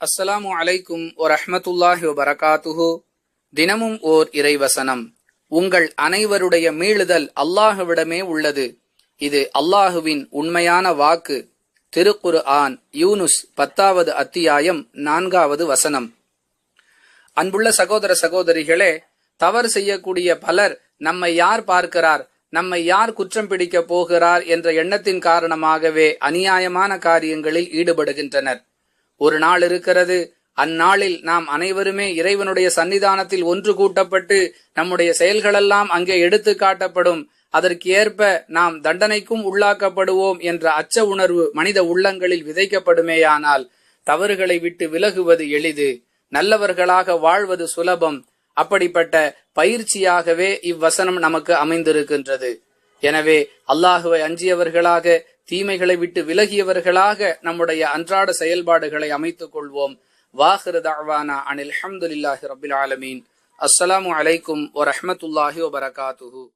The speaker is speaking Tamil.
அஸ்ஸலாமு அலைக்கும் வரஹ்மத்துல்லாஹி வபரகாத்துஹு. தினமும் ஓர் இறைவசனம். உங்கள் அனைவருடைய மீளுதல் அல்லாஹுவிடமே உள்ளது. இது அல்லாஹுவின் உண்மையான வாக்கு. திருக்குரு ஆன் யூனுஸ் பத்தாவது அத்தியாயம் நான்காவது வசனம். அன்புள்ள சகோதர சகோதரிகளே தவறு செய்யக்கூடிய பலர் நம்மை யார் பார்க்கிறார் நம்மை யார் குற்றம் பிடிக்கப் போகிறார் என்ற எண்ணத்தின் காரணமாகவே அநியாயமான காரியங்களில் ஈடுபடுகின்றனர். ஒரு நாள் இருக்கிறது. அந்நாளில் நாம் அனைவருமே இறைவனுடைய சன்னிதானத்தில் ஒன்று கூட்டப்பட்டு நம்முடைய செயல்களெல்லாம் அங்கே எடுத்து காட்டப்படும். அதற்கு ஏற்ப நாம் தண்டனைக்கும் உள்ளாக்கப்படுவோம் என்ற அச்ச உணர்வு மனித உள்ளங்களில் விதைக்கப்படுமேயானால் தவறுகளை விட்டு விலகுவது எளிது. நல்லவர்களாக வாழ்வது சுலபம். அப்படிப்பட்ட பயிற்சியாகவே இவ்வசனம் நமக்கு அமைந்திருக்கின்றது. எனவே அல்லாஹுவை அஞ்சியவர்களாக தீமைகளை விட்டு விலகியவர்களாக நம்முடைய அன்றாட செயல்பாடுகளை அமைத்துக் கொள்வோம். வாஹிரு தாவானா அனில் அஹமதுல்லாஹி ரபில் ஆலமீன். அஸ்ஸலாமு அலைக்கும் வரஹமத்துல்லாஹி வபரகாத்துஹு